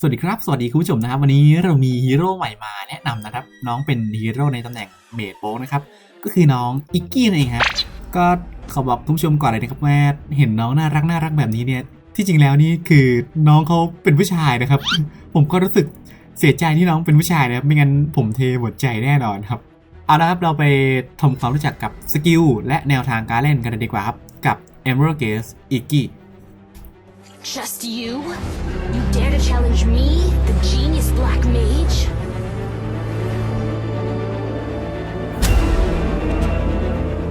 สวัสดีครับ สวัสดีคุณผู้ชมนะครับ วันนี้เรามีฮีโร่ใหม่มาแนะนำนะครับ น้องเป็นฮีโร่ในตำแหน่งเมดโป๊กนะครับ ก็คือน้องอิกกี้นั่นเองครับก็ขอบอกคุณผู้ชมก่อนเลยนะครับว่าเห็นน้องน่ารักน่ารักแบบนี้เนี่ย ที่จริงแล้วนี่คือน้องเขาเป็นผู้ชายนะครับ ผมก็รู้สึกเสียใจที่น้องเป็นผู้ชายนะครับ ไม่งั้นผมเทหมดใจแน่นอนครับ เอาละครับเราไปทำความรู้จักกับสกิลและแนวทางการเล่นกันเลยดีกว่าครับกับ Emerald Gaze อิกกี้ Just you? You dare to challenge me, the genius black mage?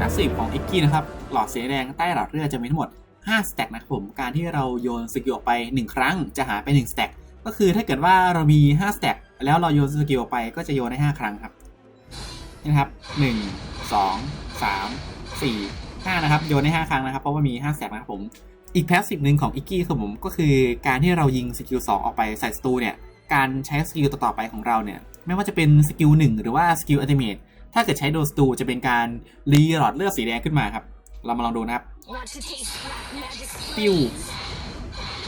นักสืบของอิกกี้นะครับ หลอดสีแดงใต้หลอดเลือดจะมีทั้งหมด 5 สแต็กนะครับผม การที่เราโยนสกิลออกไป 1 ครั้งจะหาไป 1 สแต็ก ก็คือถ้าเกิดว่าเรามี 5 สแต็ก แล้วเราโยนสกิลออกไปก็จะโยนได้ 5 ครั้งครับ นี่นะครับ 1 2 3 4 5 นะครับ โยนได้ 5 ครั้งนะครับ เพราะว่ามี 5 สแต็กนะครับผม อีกแพสซีฟหนึ่งของอิกกี้ครับผมก็คือการที่เรายิงสกิล2ออกไปใส่ศัตรูเนี่ย การใช้สกิลต่อๆไปของเราเนี่ย ไม่ว่าจะเป็นสกิล1หรือว่าสกิลอัลติเมทถ้าเกิดใช้โดนศัตรูจะเป็นการรีหลอดเลือดสีแดงขึ้นมาครับ เรามาลองดูนะครับ ปิ้ว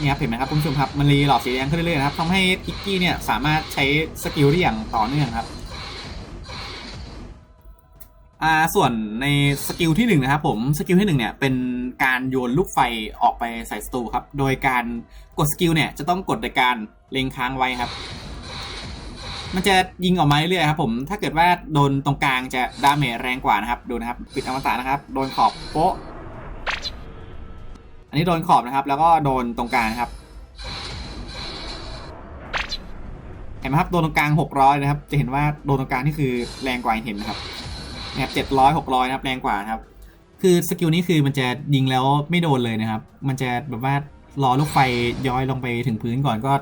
เนี่ยครับเห็นไหมครับคุณผู้ชมครับ มันรีหลอดสีแดงขึ้นเรื่อยๆนะครับทำให้อิกกี้เนี่ยสามารถใช้สกิลได้อย่างต่อเนื่องครับ อ่าส่วนในสกิลที่หนึ่งนะครับผมสกิลที่หนึ่งเนี่ยเป็นการโยนลูกไฟออกไปใส่ศัตรูครับ โดยการกดสกิลเนี่ยจะต้องกดโดยการเล็งค้างไว้ครับ มันจะยิงออกมาเรื่อยๆครับผมถ้าเกิดว่าโดนตรงกลางจะดาเมจแรงกว่านะครับดูนะครับ ปิดอมตะนะครับ โดนขอบโป๊ะ อันนี้โดนขอบนะครับ แล้วก็โดนตรงกลางครับเห็นไหมครับโดนตรงกลาง600นะครับ จะเห็นว่าโดนตรงกลางนี่คือแรงกว่าเห็นนะครับ นะครับเจ็ดร้อยหกร้อยนะครับแรงกว่านะครับ คือสกิลนี้คือมันจะยิงแล้วไม่โดนเลยนะครับ มันจะแบบว่ารอลูกไฟย้อยลงไปถึงพื้นก่อนก็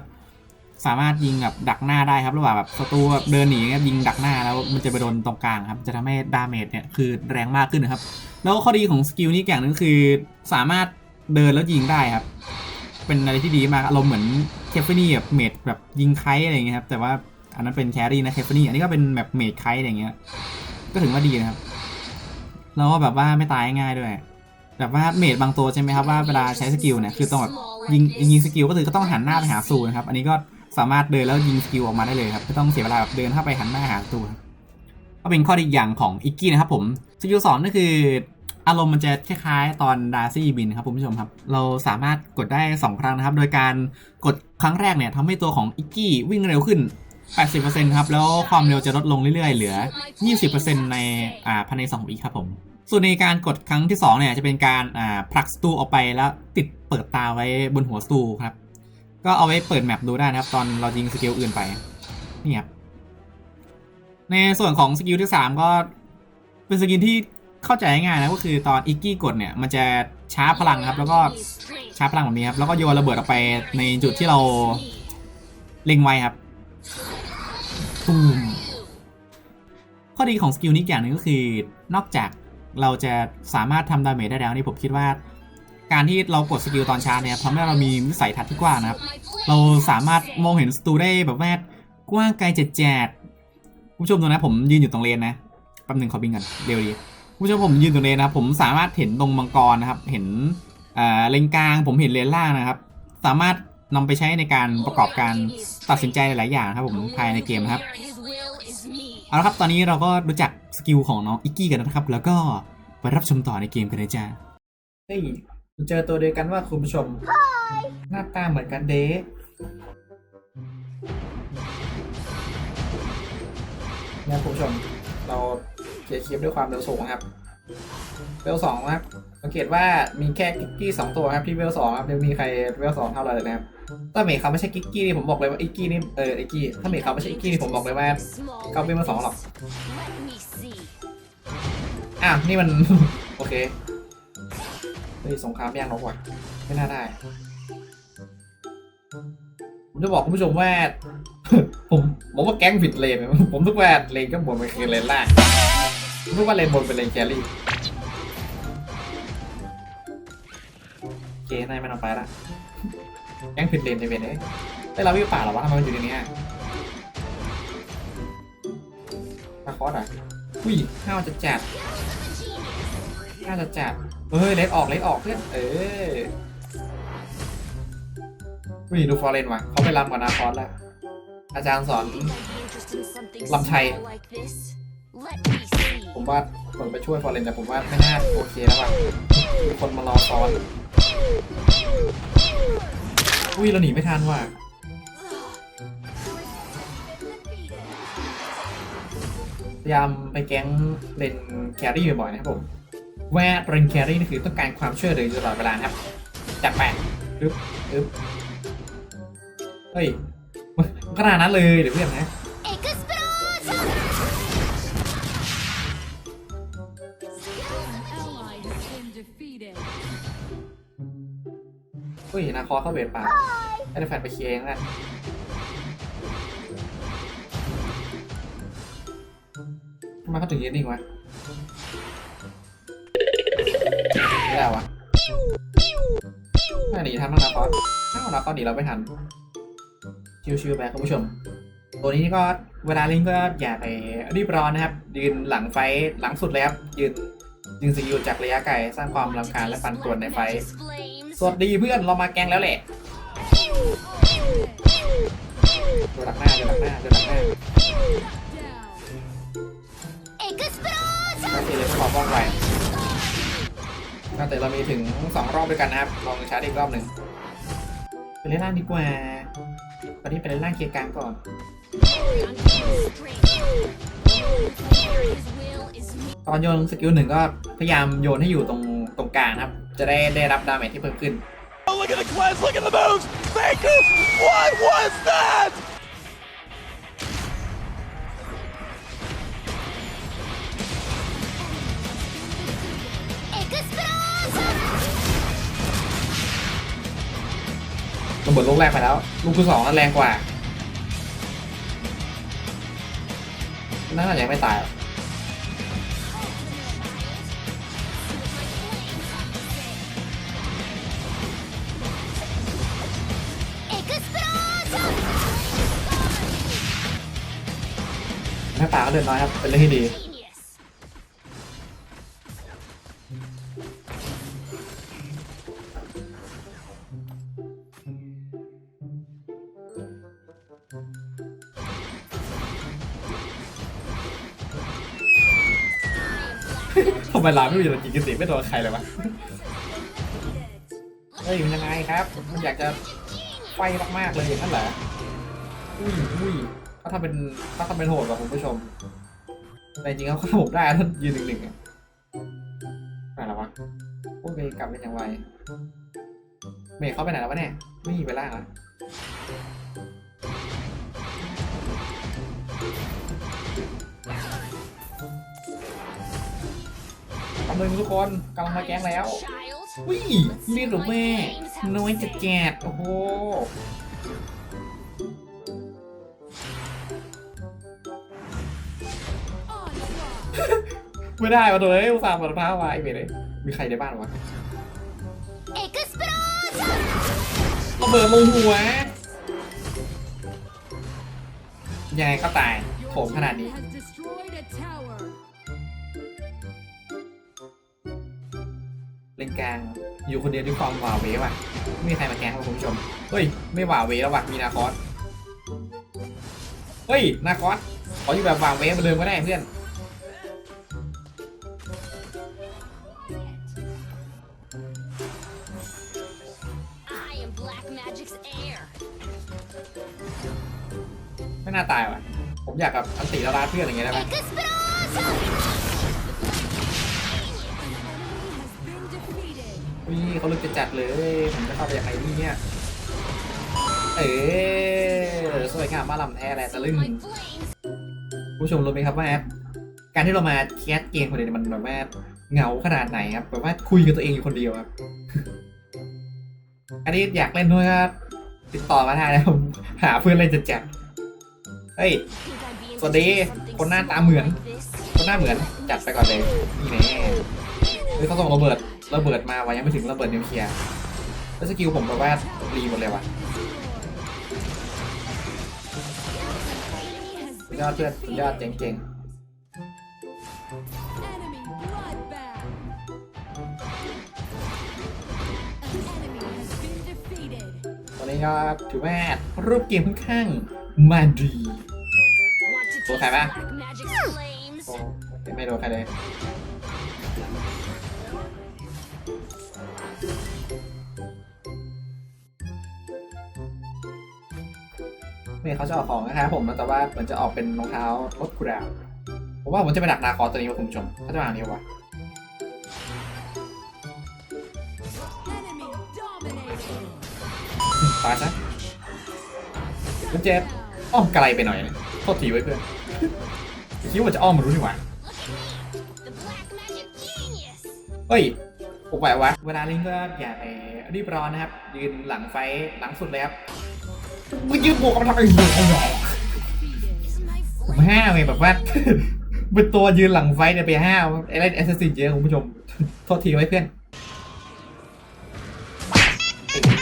สามารถยิงแบบดักหน้าได้ครับระหว่างแบบศัตรูแบบเดินหนีครับยิงดักหน้าแล้วมันจะไปโดนตรงกลางครับ จะทำให้ดาเมจเนี่ยคือแรงมากขึ้นนะครับ แล้วข้อดีของสกิลนี้อย่างนึงคือ สามารถเดินแล้วยิงได้ครับ เป็นอะไรที่ดีมากอารมณ์เหมือนเคฟนี่แบบเมดแบบยิงไคต์อะไรอย่างเงี้ยครับแต่ว่าอันนั้นเป็นแครี่นะเคฟนี่อันนี้ก็เป็นแบบเมดไคต์อะไรอย่างเงี้ย ก็ถือว่าดีนะครับ แล้วก็แบบว่าไม่ตายง่ายด้วย แบบว่าเมดบางตัวใช่ไหมครับว่าเวลาใช้สกิลเนี่ยคือต้องแบบยิงยิงสกิลก็คือก็ต้องหันหน้าไปหาซูนะครับ อันนี้ก็สามารถเดินแล้วยิงสกิลออกมาได้เลยครับไม่ต้องเสียเวลาแบบเดินเข้าไปหันหน้าหาตัวครับก็เป็นข้อดีอย่างของอิกกี้นะครับผมสกิลสองนั่นคืออารมณ์มันจะคล้ายๆ ตอนดาซี่บินครับคุณผู้ชมครับ เราสามารถกดได้ 2 ครั้งนะครับ โดยการกดครั้งแรกเนี่ยทำให้ตัวของอิกกี้วิ่งเร็วขึ้น 80%ครับ แล้วความเร็วจะลดลงเรื่อยๆ เหลือ 20%ในอ่าภายใน2วิครับผม ส่วนในการกดครั้งที่ 2 เนี่ยจะเป็นการอ่าผลักสตูออกไปแล้วติดเปิดตาไว้บนหัวสตูครับ ก็เอาไว้เปิดแมปดูได้นะครับ ตอนเรายิงสกิลอื่นไป นี่ครับ ในส่วนของสกิลที่ 3 ก็เป็นสกิลที่เข้าใจง่ายนะก็คือตอนอิกกี้กดเนี่ยมันจะช้าพลังครับ แล้วก็ช้าพลังแบบนี้ครับแล้วก็โยนระเบิดออกไปในจุดที่เราเล็งไว้ครับ ตูมข้อดีของสกิลนี้อย่างหนึ่งก็คือนอกจากเราจะสามารถทำดาเมจได้แล้วนี่ผมคิดว่า การที่เรากดสกิลตอนช้าเนี่ยทำให้เรามีวิสัยทัศน์ที่กว้างนะครับ เราสามารถมองเห็นศัตรูได้แบบว่ากว้างไกลแจ๋ดๆคุณผู้ชมดูนะผมยืนอยู่ตรงเลนนะแป๊บหนึ่งขอบิงก่อนเร็วดีคุณผู้ชมผมยืนตรงเลนนะผมสามารถเห็นตรงมังกรนะครับ เห็นอ่าเลนกลางผมเห็นเลนล่างนะครับ สามารถ นำไปใช้ในการประกอบการตัดสินใจหลาย ๆ อย่างครับผมภายในเกมนะครับเอาละครับตอนนี้เราก็รู้จักสกิลของน้องอิกกี้กันแล้วนะครับ แล้วก็ไปรับชมต่อในเกมกันเลยจ้าเฮ้ยเจอตัวเดียวกันว่าคุณผู้ชม หน้าตาเหมือนกันเด้นะคุณผู้ชมเราเขียคลิปด้วยความเร็วสูงครับ เวลสองครับสังเกตว่ามีแค่กิกกี้สองตัวครับที่เวลสองครับยังมีใครเวลสองเท่าเราเลยนะครับถ้าเมย์เขาไม่ใช่กิกกี้นี่ผมบอกเลยว่าไอิกกี้นี่เออไอกี้ถ้าเมย์เขาไม่ใช่อิกกี้นี่ผมบอกเลยว่าเขาเป็นมาสองหรอกอ้าวนี่มัน โอเคเฮ้ยสงครามแย่งนกว่ะไม่น่าได้ผมจะบอกคุณผู้ชมว่าผมผมว่าแก๊งผิดเลนผมนึกว่าเลนก็บนมันคือเลนล่างผมนึกว่าเลนบนเป็นเลนแครี่ นายมันเอาไปละแก๊งผิดเลนในเวนเอ้ยได้เราวิ่งป่าเหรอวะทำไมมันอยู่ในนี้อะมาคอสอะอุ้ยห้าวจะจัดน่าจะจัดเฮ้ยเลดออกเลดออกเพื่อนเออวิ่ดูฟอร์เรนว่ะเขาไปรำกับนาคอสแล้วอาจารย์สอน Think I'd be interested in something Lâm Thầy. small like this? Let me see. ผมว่าผมไปช่วยฟอร์เรนแต่ผมว่าไม่น่าโอเคแล้วว่ะ มีคนมารอซ้อนอุ้ยเราหนีไม่ทันว่ะพยายามไปแก๊งเลนแครี่บ่อยๆนะครับผมแวะเลนแครี่นี่คือต้องการความช่วยเหลือตลอดเวลานะครับจัดแปะอึ๊บอึ๊บเฮ้ยขนาดนั้นเลยเดี๋ยวเพื่อนนะ เฮ้ยนาคอเข้าเวทป่าได้แฟนไปเคลียร์เองแหละทำไมเขาถึงยืนนิ่งวะไม่ได้วะไม่หนีทันมั้งนาคอสถ้านาคอหนีเราไม่ทัน ชิวๆไปคุณผู้ชม ตัวนี้ก็เวลาเล่นก็อย่าไปรีบร้อนนะครับ ยืนหลังไฟหลังสุดเลยครับยืนยืนสกิลจากระยะไกลสร้างความรำคาญและปั่นป่วนในไฟ สวัสดีเพื่อนเรามาแกงแล้วแหละเดินหลังหน้าเดินหลังหน้าเดินหลังหน้าโอเคเลยขอป้องไว้แต่เรามีถึงสองรอบด้วยกันนะครับ ลองชาร์จอีกรอบหนึ่งไปเล่นล่างดีกว่าตอนนี้ไปเล่นล่างเคลียร์กลางก่อนตอนโยนสกิลหนึ่งก็พยายามโยนให้อยู่ตรงตรงกลางครับ จะได้ได้รับดาเมจที่เพิ่มขึ้น Oh, look at the cleanse, look at the moves! Faker! What was that? Explosion! ระเบิดลูกแรกไปแล้ว ลูกที่สองนั้นแรงกว่านั่นอาจจะยังไม่ตายหรอกาก็เลือดน้อยครับ เป็นเรื่องที่ดี ทำไมร้าไม่มีตัวจริงกสิไม่โดนใครเลยวะ เฮ้ยมันยังไงครับ มันอยากจะไฟมากๆเลยอย่างนั้นเหรออุ้ยอุ้ย เขาทำเป็นเขาทำเป็นโหดกว่าคุณผู้ชม แต่จริงๆเขาเข้าผมได้ถ้ายืนหนึ่งหนึ่งๆอะไปแล้ววะโอ้ยไปกลับเป็นยังไงเมย์เขาไปไหนแล้ววะเนี่ย ไม่มีไปล่างแล้วกำลังทุกคนกำลังมาแก๊งแล้ว Child. วิ่เรียกหรือแม่ น้อยจะแกดโอ้โห ไม่ได้มาเลยอุตส่าห์เปิดผ้าไว้ไปเลยมีใครในบ้านวะ Explosion! ระเบิดลงหัวยังไงก็ตายโถ Your มขนาด team นี้ has destroyed a tower. เล่นกลางอยู่คนเดียวด้วยความหวาเวว่ะ ไม่มีใครมาแกล้งครับคุณผู้ชม เฮ้ย ไม่หวาเวแล้วว่ะ มีนาคอส เฮ้ย นาคอสขออยู่แบบหวาเวเหมาเดิมก็ได้เพื่อน Black Magic's heir. ไม่น่าตายว่ะ ผมอยากกับอันติล้วรัดเพื่อนอย่างเงี้ยได้ไหม Explosion! Been defeated. อุ้ยเขาลึกจะจัดเลยผมจะเข้าไปอย่างไรนี่เนี่ย เออสวยงามมาลำแท้แหละตะลึง My flames. ผู้ชมรู้ไหมครับว่าการที่เรามาแคสเกมคนเดียวเนี่ยมันแบบว่าเหงาขนาดไหนครับแบบว่าคุยกับตัวเองอยู่คนเดียวครับ อันนี้อยากเล่นด้วยก็ติดต่อมาได้นะผมหาเพื่อนเล่นจะจัดเฮ้ย สวัสดี คนหน้าตาเหมือน คนหน้าเหมือนจัดไปก่อนเลยนี่แน่เฮ้ยเขาส่งระเบิดระเบิดมาว่ะยังไม่ถึงระเบิดนิวเคลียร์แล้วสกิลผมแบบว่ารีหมดเลยว่ะยอดเพื่อนยอดเจ๋ง Enemy ก็ถือว่ารูปเกมค่อนข้างมาดี Want to Ủa, taste phải ba? black magic flames? โอ้ไม่โดนใครเลยเนี่ยเขาจะออกของนะครับผมแต่ว่าเหมือนจะออกเป็นรองเท้ารถคูดาวผมว่าผมจะไปดักนาคอตัวนี้ว่าคุณผู้ชมเขาจะมาอันนี้วะ ตายซะคุณเจฟอ้อมไกลไปหน่อยนะโทษทีไว้เพื่อนคิดว่าจะอ้อมมารู้นี่หว่าเฮ้ยผมไหววะ เวลาเล่นก็อย่าไปรีบร้อนนะครับ ยืนหลังไฟหลังสุดเลยครับมึงยืนบวกกันทำไมหัวเหรอผมห้าวไงแบบว่าเป็นตัวยืนหลังไฟเนี่ยไปห้าวไอ้เล่นแอสซัสซินเยอะคุณผู้ชม โทษทีไว้เพื่อน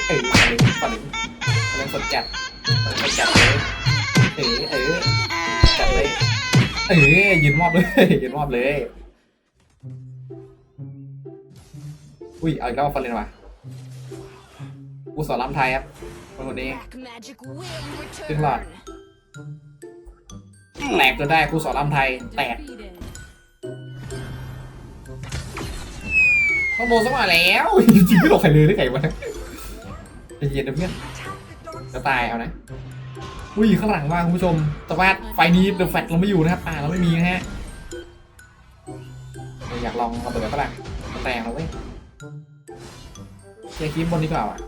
เอ้ยเอ้ยฝันฝันเล่นสดจัดสดจัดเลยเออเออจัดเลยเออยืนมอบเลยยืนมอบเลยอุ้ยเอาอีกแล้วฟันเลยว่ะกูสอนรำไทยครับคนคนนี้ black magic will Tiếng loạt. return. แตกจนได้กูสอนรำไทยแตกต้องโดนสักหน่อยแล้วจริงๆไม่หลอกใครเลยได้ไงวะ ใจเย็นนะเพื่อนจะตายเอานะอุ้ยข้างหลังว่างคุณผู้ชม แต่ว่าไฟนี้เดอะแฟลเราไม่อยู่นะครับป่าเราไม่มีนะฮะเอออยากลองระเบิดปะล่ะมาแตงเราเว้ยเคลียร์คลิปบนดีกว่าอะ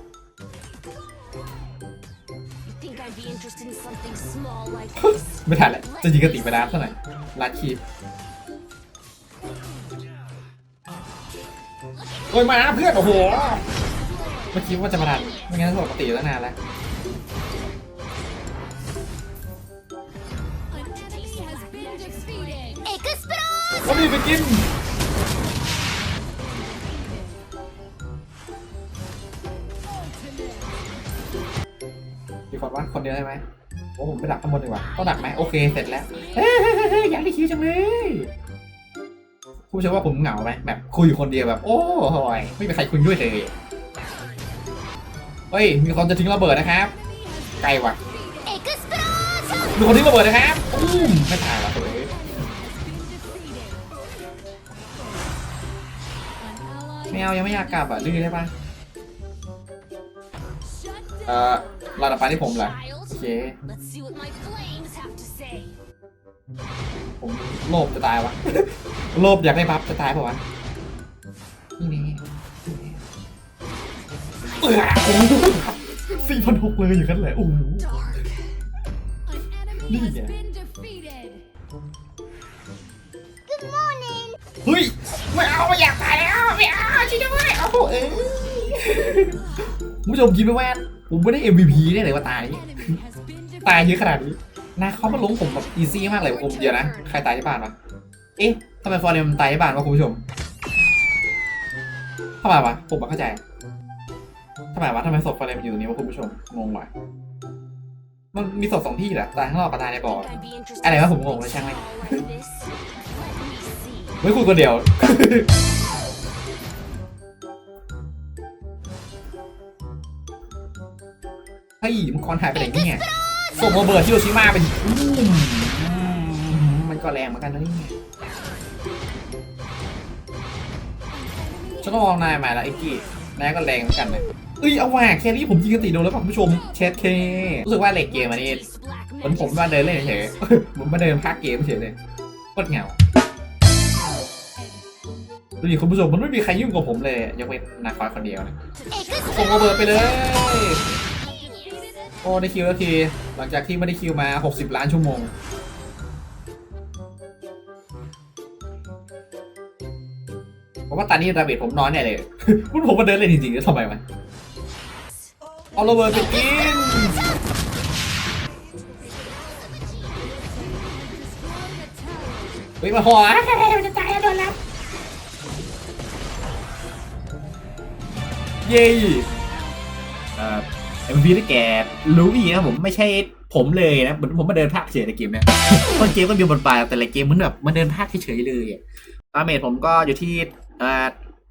You think I'd be interested in something small like this? ไม่ทันแหละจะยิงกระติกไปร้านเท่าไหร่ร้านคีบโอ้ยมานะเพื่อนโอ้โหเมื่อกี้ว่าจะมาทันไม่งั้นปกติตั้งนานแล้ว An enemy has been defeated. Explosion! ก็มีไปกินมีคนว่าคนเดียวใช่ไหมโอ้ผมไปดักข้างบนดีกว่าต้องดักไหมโอเคเสร็จแล้วเฮ้ยอยากได้คิวจังเลยคุณผู้ชมว่าผมเหงาไหมแบบคุยอยู่คนเดียวแบบ โอ้ยไม่มีใครคุยด้วยเลย เฮ้ย มีคนจะทิ้งระเบิดนะครับ ไกลว่ะ Explosion! มีคนทิ้งระเบิดนะครับอุ้มไม่ตายว่ะตัวเอง An ally ไม่เอายังไม่อยากกลับอะดื้อได้ปะ shut เอ่อ down. เราต่อไปที่ผมเหรอโอ Child, เค let's see what my flames have to say. ผมโลภจะตายวะ โลภอยากได้บัฟจะตายเปล่าวะ นี่นี่เออ สี่พันหกเลยอยู่กันเลยโอ้โห An enemy has Nigga. been defeated. เฮ้ยไม่เอาไม่อยากตายแล้วไม่เอาช่วยด้วยโอ้โหเอ้ยคุณผู้ชมคิดไหมว่าผมไม่ได้ MVP เนี่ยเลยว่าตาย Enemy has been ตายเย defeated. อะขนาดนี้นะเขามาล้มผมแบบอีซี่มากเลยผมเดียวนะ ใครตายที่บ้านวะเอ๊ะทำไมฟอร์เรมนตายที่บ้านวะคุณผู้ชมทำไมวะผมไม่เข้าใจ ทำไมวะทำไมศพฟอร์เรมอยู่ตรงนี้วะคุณผู้ชมงงว่ะมันมีศพสองที่เหรอตายข้างนอกกับตายในบ่ออะไรวะผมงงเลยช่างแม่ง small like this? Let me see. ไม่คุยคนเดียวเฮ้ยมังกรหายไปไหนเนี่ยส่งระเบิดฮิโรชิมาไปดิอู้มมันก็แรงเหมือนกันนะนี่ฉันต้องลองนายมาแล้วไอ้กี้นายก็แรงเหมือนกันเลย เอ้ยเอาว่ะแครี่ผมยิงกติโดนแล้วคุณผู้ชมเชดเครู้สึกว่าเลกเกมอันนี้เหมือนผม magic มาเดินเล่นเฉยผมมาเดินพักเกมเฉยเลยโคตรเหงาดูดิคุณผู้ชมมันไม่มีใครยุ่งกับผมเลยยกเว้นนาคอยคนเดียวนะส่งระเบิดไปเลย โอ้ได้คิวแล้วทีหลังจากที่ไม่ได้คิวมา 60 ล้านชั่วโมงผมว่าตอนนี้ดาเมจผมน้อยเนี่ยเลยคุณผมมาเดินเล่นจริงๆแล้วทำไมวะ เอาระเบิดไปกิน Destroy the tower. เฮ้ยมาหัวมันจะตายแล้วโดนแล้วเย้เอ่อ MVP ได้แก่ลูอี้นะผมไม่ใช่ผมเลยนะ ผมมาเดินภาคเฉยในเกมเนี่ยต้นเกมก็มีบทบาทแต่ละเกมเหมันแบบมาเดินภาคเฉยเลยอาเมจผมก็อยู่ที่เอ่อ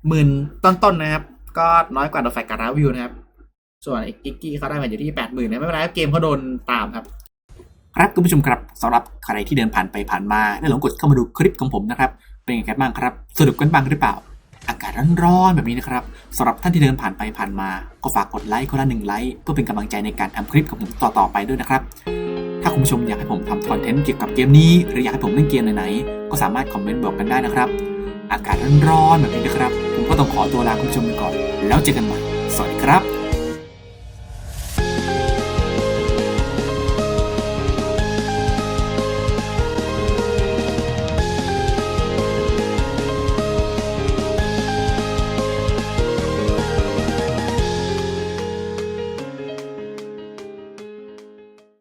หมื่นต้นๆนะครับ ก็น้อยกว่าดอฟไฟการาวิวนะครับ ส่วนอิกกี้เขาได้มาอยู่ที่แปดหมื่นะไม่เป็นไรครับเกมเขาโดนตามครับ ครับคุณผู้ชมครับสำหรับใครที่เดินผ่านไปผ่านมาได้หลงกดเข้ามาดูคลิปของผมนะครับ เป็นยังไงกันบ้างครับ สนุกกันบ้างหรือเปล่า อากาศร้อนๆแบบนี้นะครับสำหรับท่านที่เดินผ่านไปผ่านมา ก็ฝากกดไลค์คนละหนึ่งไลค์เพื่อเป็นกำลังใจในการทำคลิปของผมต่อๆไปด้วยนะครับถ้าคุณผู้ชมอยากให้ผมทำคอนเทนต์เกี่ยวกับเกมนี้ หรืออยากให้ผมเล่นเกมไหนๆก็สามารถคอมเมนต์บอกกันได้นะครับ อากาศร้อนๆแบบนี้นะครับ ผมก็ต้องขอตัวลาคุณผู้ชมไปก่อน แล้วเจอกันใหม่ สวัสดีครับ